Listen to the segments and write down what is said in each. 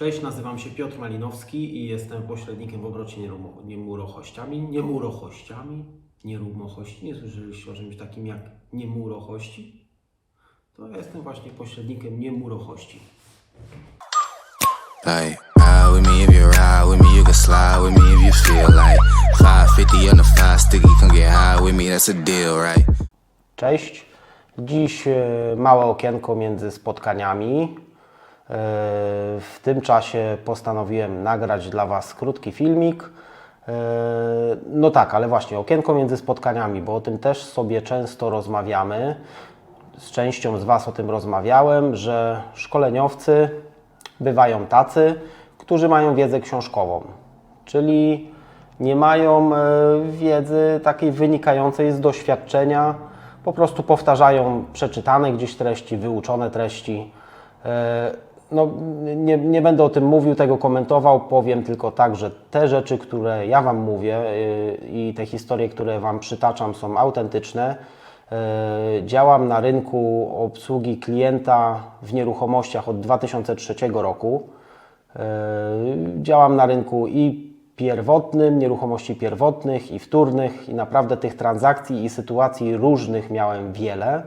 Cześć, nazywam się Piotr Malinowski i jestem pośrednikiem w obrocie niemurochościami. Niemurochościami? Nieruchomości? Nie słyszeliście o czymś takim jak niemurochości? To ja jestem właśnie pośrednikiem niemurochości. Ride with me if you ride with me, you can slide with me if you feel like 550 on the five sticky, come get high with me, that's a deal, right? Cześć. Dziś e, małe okienko między spotkaniami. E, W tym czasie postanowiłem nagrać dla Was krótki filmik. E, No tak, ale właśnie okienko między spotkaniami, bo o tym też sobie często rozmawiamy. Z częścią z Was o tym rozmawiałem, że szkoleniowcy bywają tacy, którzy mają wiedzę książkową, czyli nie mają e, wiedzy takiej wynikającej z doświadczenia, po prostu powtarzają przeczytane gdzieś treści, wyuczone treści. No, nie, nie będę o tym mówił, tego komentował, powiem tylko tak, że te rzeczy, które ja Wam mówię e, i te historie, które Wam przytaczam, są autentyczne. E, Działam na rynku obsługi klienta w nieruchomościach od 2003 roku. E, Działam na rynku i pierwotnym, nieruchomości pierwotnych i wtórnych i naprawdę tych transakcji i sytuacji różnych miałem wiele.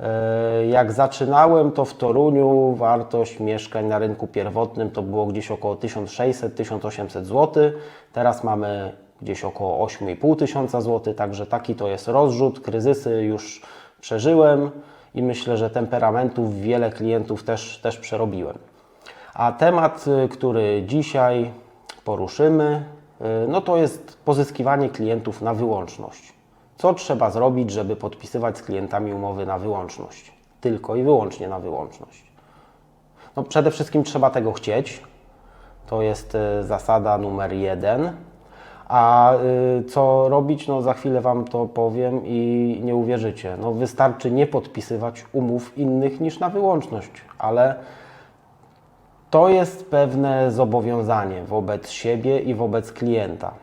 E, Jak zaczynałem, to w Toruniu wartość mieszkań na rynku pierwotnym to było gdzieś około 1600-1800 zł. Teraz mamy gdzieś około 8500 tysiąca zł, także taki to jest rozrzut. Kryzysy już przeżyłem i myślę, że temperamentów wiele klientów też, też przerobiłem. A temat, y, który dzisiaj poruszymy, y, no to jest pozyskiwanie klientów na wyłączność. Co trzeba zrobić, żeby podpisywać z klientami umowy na wyłączność? Tylko i wyłącznie na wyłączność. No przede wszystkim trzeba tego chcieć. To jest y, zasada numer jeden. A y, co robić? No za chwilę Wam to powiem i nie uwierzycie. No wystarczy nie podpisywać umów innych niż na wyłączność, ale to jest pewne zobowiązanie wobec siebie i wobec klienta.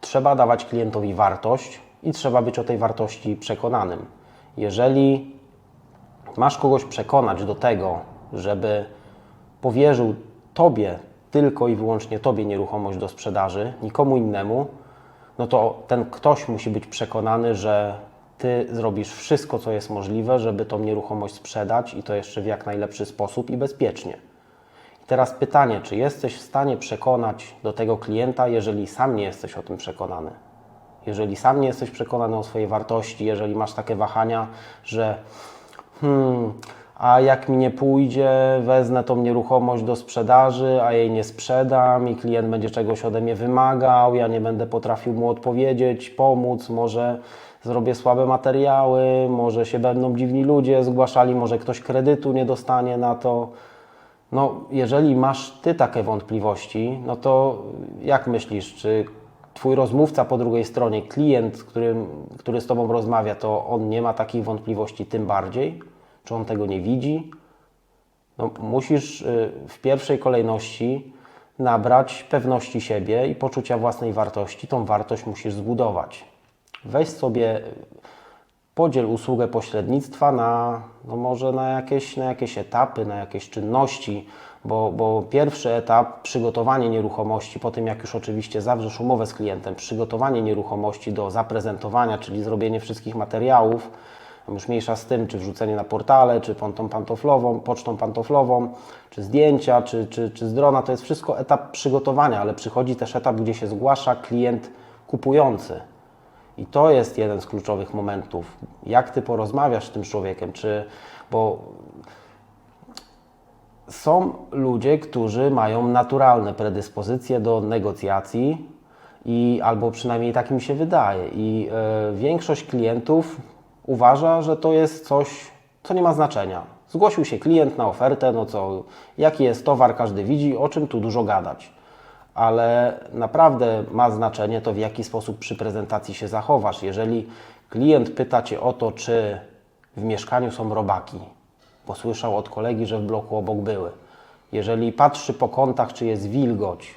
Trzeba dawać klientowi wartość i trzeba być o tej wartości przekonanym. Jeżeli masz kogoś przekonać do tego, żeby powierzył Tobie, tylko i wyłącznie Tobie nieruchomość do sprzedaży, nikomu innemu, no to ten ktoś musi być przekonany, że Ty zrobisz wszystko, co jest możliwe, żeby tą nieruchomość sprzedać i to jeszcze w jak najlepszy sposób i bezpiecznie. I teraz pytanie, czy jesteś w stanie przekonać do tego klienta, jeżeli sam nie jesteś o tym przekonany? Jeżeli sam nie jesteś przekonany o swojej wartości, jeżeli masz takie wahania, że hmm, a jak mi nie pójdzie, wezmę tą nieruchomość do sprzedaży, a jej nie sprzedam i klient będzie czegoś ode mnie wymagał, ja nie będę potrafił mu odpowiedzieć, pomóc, może zrobię słabe materiały, może się będą dziwni ludzie zgłaszali, może ktoś kredytu nie dostanie na to. No, jeżeli masz ty takie wątpliwości, no to jak myślisz, czy twój rozmówca po drugiej stronie, klient, którym, który z tobą rozmawia, to on nie ma takich wątpliwości tym bardziej? Czy on tego nie widzi? No, musisz y, w pierwszej kolejności nabrać pewności siebie i poczucia własnej wartości. Tą wartość musisz zbudować. Weź sobie podziel usługę pośrednictwa na, no może na jakieś, na jakieś etapy, na jakieś czynności, bo, bo pierwszy etap, przygotowanie nieruchomości, po tym jak już oczywiście zawrzesz umowę z klientem, przygotowanie nieruchomości do zaprezentowania, czyli zrobienie wszystkich materiałów, już mniejsza z tym, czy wrzucenie na portale, czy pocztą pantoflową, pocztą pantoflową, czy zdjęcia, czy, czy, czy z drona, to jest wszystko etap przygotowania, ale przychodzi też etap, gdzie się zgłasza klient kupujący. I to jest jeden z kluczowych momentów. Jak ty porozmawiasz z tym człowiekiem, czy bo są ludzie, którzy mają naturalne predyspozycje do negocjacji i albo przynajmniej tak mi się wydaje. I e, większość klientów uważa, że to jest coś, co nie ma znaczenia. Zgłosił się klient na ofertę, no co, jaki jest towar, każdy widzi, o czym tu dużo gadać ale naprawdę ma znaczenie to, w jaki sposób przy prezentacji się zachowasz. Jeżeli klient pyta Cię o to, czy w mieszkaniu są robaki, bo słyszał od kolegi, że w bloku obok były. Jeżeli patrzy po kątach, czy jest wilgoć,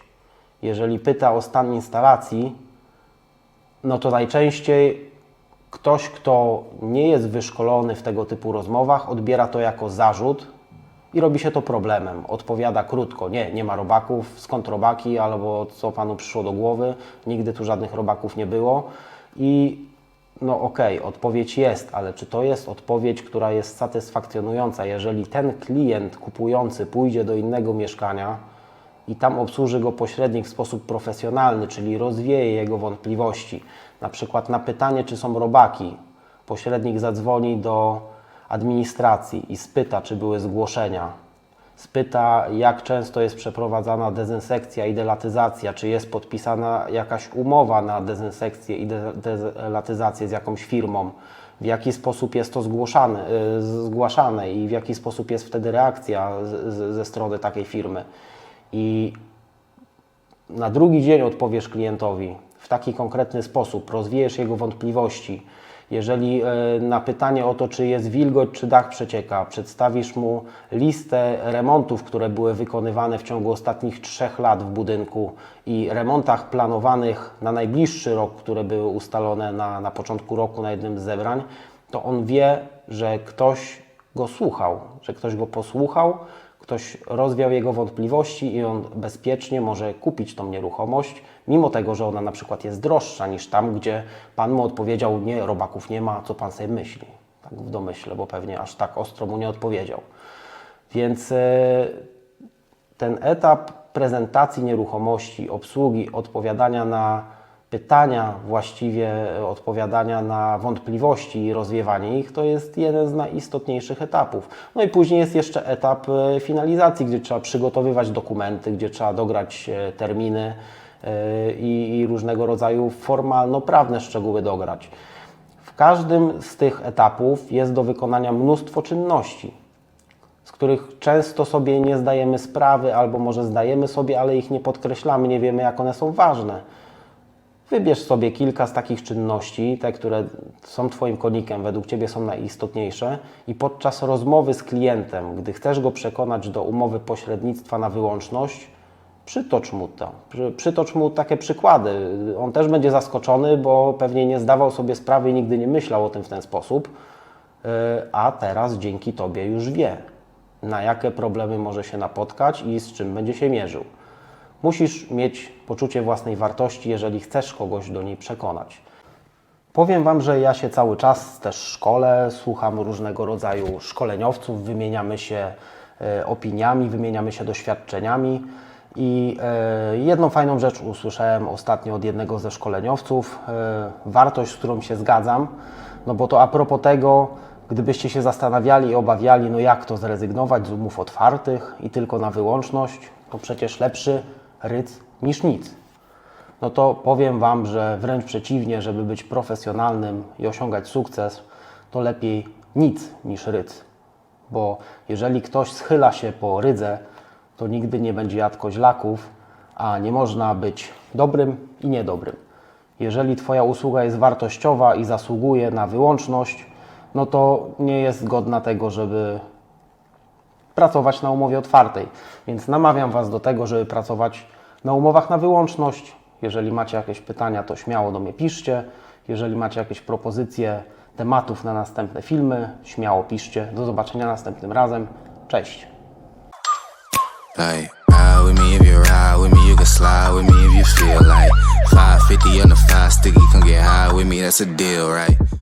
jeżeli pyta o stan instalacji, no to najczęściej ktoś, kto nie jest wyszkolony w tego typu rozmowach, odbiera to jako zarzut i robi się to problemem. Odpowiada krótko, nie, nie ma robaków, skąd robaki, albo co panu przyszło do głowy, nigdy tu żadnych robaków nie było. I no okej, odpowiedź jest, ale czy to jest odpowiedź, która jest satysfakcjonująca? Jeżeli ten klient kupujący pójdzie do innego mieszkania i tam obsłuży go pośrednik w sposób profesjonalny, czyli rozwieje jego wątpliwości, na przykład na pytanie, czy są robaki, pośrednik zadzwoni do administracji i spyta, czy były zgłoszenia. Spyta, jak często jest przeprowadzana dezynsekcja i delatyzacja, czy jest podpisana jakaś umowa na dezynsekcję i de- delatyzację z jakąś firmą, w jaki sposób jest to zgłoszane, y, zgłaszane i w jaki sposób jest wtedy reakcja z, ze strony takiej firmy. I na drugi dzień odpowiesz klientowi w taki konkretny sposób, rozwiejesz jego wątpliwości. Jeżeli e, na pytanie o to, czy jest wilgoć, czy dach przecieka, przedstawisz mu listę remontów, które były wykonywane w ciągu ostatnich trzech lat w budynku i remontach planowanych na najbliższy rok, które były ustalone na, na początku roku na jednym z zebrań, to on wie, że ktoś go słuchał, że ktoś go posłuchał, ktoś rozwiał jego wątpliwości i on bezpiecznie może kupić tą nieruchomość, mimo tego, że ona na przykład jest droższa niż tam, gdzie Pan mu odpowiedział, nie, robaków nie ma, co Pan sobie myśli. Tak w domyśle, bo pewnie aż tak ostro mu nie odpowiedział. Więc e, ten etap prezentacji nieruchomości, obsługi, odpowiadania na pytania, właściwie odpowiadania na wątpliwości i rozwiewanie ich, to jest jeden z najistotniejszych etapów. No i później jest jeszcze etap e, finalizacji, gdzie trzeba przygotowywać dokumenty, gdzie trzeba dograć e, terminy e, i różnego rodzaju formalno-prawne szczegóły dograć. W każdym z tych etapów jest do wykonania mnóstwo czynności z których często sobie nie zdajemy sprawy, albo może zdajemy sobie, ale ich nie podkreślamy, nie wiemy, jak one są ważne. Wybierz sobie kilka z takich czynności, te, które są Twoim konikiem, według Ciebie są najistotniejsze, i podczas rozmowy z klientem, gdy chcesz go przekonać do umowy pośrednictwa na wyłączność, przytocz mu to. Przy- Przytocz mu takie przykłady. On też będzie zaskoczony, bo pewnie nie zdawał sobie sprawy i nigdy nie myślał o tym w ten sposób, Yy, a teraz dzięki Tobie już wie, na jakie problemy może się napotkać i z czym będzie się mierzył. Musisz mieć poczucie własnej wartości, jeżeli chcesz kogoś do niej przekonać. Powiem Wam, że ja się cały czas też szkole, słucham różnego rodzaju szkoleniowców, wymieniamy się e, opiniami, wymieniamy się doświadczeniami. I e, jedną fajną rzecz usłyszałem ostatnio od jednego ze szkoleniowców, e, wartość, z którą się zgadzam, no bo to a propos tego, gdybyście się zastanawiali i obawiali, no jak to zrezygnować z umów otwartych i tylko na wyłączność, to przecież lepszy ryc niż nic no to powiem Wam, że wręcz przeciwnie, żeby być profesjonalnym i osiągać sukces, to lepiej nic niż rydz. Bo jeżeli ktoś schyla się po rydze, to nigdy nie będzie jadł koźlaków, a nie można być dobrym i niedobrym. Jeżeli Twoja usługa jest wartościowa i zasługuje na wyłączność, no to nie jest godna tego, żeby pracować na umowie otwartej. Więc namawiam Was do tego, żeby pracować na umowach na wyłączność. Jeżeli macie jakieś pytania, to śmiało do mnie piszcie. Jeżeli macie jakieś propozycje tematów na następne filmy, śmiało piszcie. Do zobaczenia następnym razem. Cześć! Like, ride with me if you ride with me, you can slide with me if you feel like 550 on the five sticky, come get high with me, that's a deal, right?